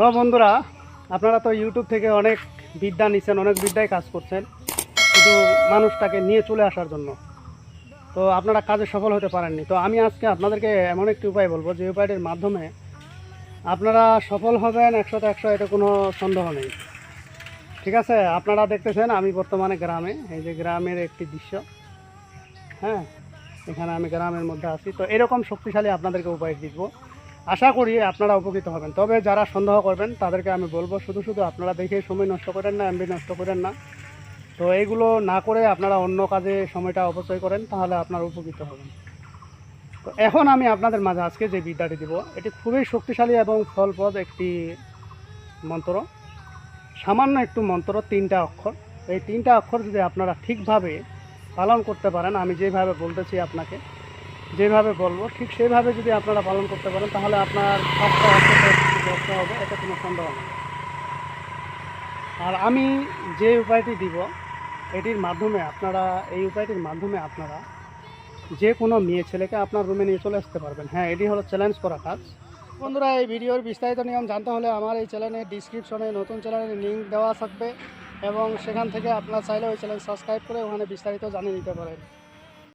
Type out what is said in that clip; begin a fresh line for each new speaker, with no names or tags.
তো বন্ধুরা, আপনারা তো ইউটিউব থেকে অনেক বিদ্যা নিচ্ছেন অনেক বিদ্যায় কাজ করছেন, শুধু মানুষটাকে নিয়ে চলে আসার জন্য। তো আপনারা কাজে সফল হতে পারেননি। তো আমি আজকে আপনাদেরকে এমন একটি উপায় বলব, যে উপায়টির মাধ্যমে আপনারা সফল হবেন একশোতে একশো এটা কোনো সন্দেহ নেই। ঠিক আছে? আপনারা দেখতেছেন, আমি বর্তমানে গ্রামে, এই যে গ্রামের একটি দৃশ্য। হ্যাঁ? এখানে আমি গ্রামের মধ্যে আছি। তো এরকম শক্তিশালী আপনাদেরকে উপায় দিব আশা করি আপনারা উপকৃত হবেন। তবে যারা সন্দেহ করবেন, তাদেরকে আমি বলব, শুধু শুধু আপনারা দেখে সময় নষ্ট করেন না এমবি নষ্ট করেন না। তো এইগুলো না করে আপনারা অন্য কাজে সময়টা অপচয় করেন, তাহলে আপনারা উপকৃত হবেন। তো এখন আমি আপনাদের মাঝে আজকে যে বিদ্যাটি দিব, এটি খুবই শক্তিশালী এবং ফলপ্রদ একটি মন্ত্র। সামান্য একটু মন্ত্র, তিনটা অক্ষর। এই তিনটা অক্ষর যদি আপনারা ঠিকভাবে পালন করতে পারেন, আমি যেভাবে বলতেছি আপনাকে যেভাবে বলব, ঠিক সেইভাবে যদি আপনারা পালন করতে পারেন, তাহলে আপনার কাজটা ব্যস্ত হবে, এটা কোনো সন্দেহ নেই। আর আমি যে উপায়টি দিব, এটির মাধ্যমে আপনারা, এই উপায়টির মাধ্যমে আপনারা যে কোনো মেয়ে ছেলেকে আপনার রুমে নিয়ে চলে আসতে পারবেন। হ্যাঁ এটি হলো চ্যালেঞ্জ করা কাজ। বন্ধুরা, এই ভিডিওর বিস্তারিত নিয়ম জানতে হলে আমার এই চ্যানেলের ডিসক্রিপশনে নতুন চ্যানেলের লিঙ্ক দেওয়া থাকবে এবং সেখান থেকে আপনার চাইলে ওই চ্যানেল সাবস্ক্রাইব করে ওখানে বিস্তারিত জানিয়ে নিতে পারেন।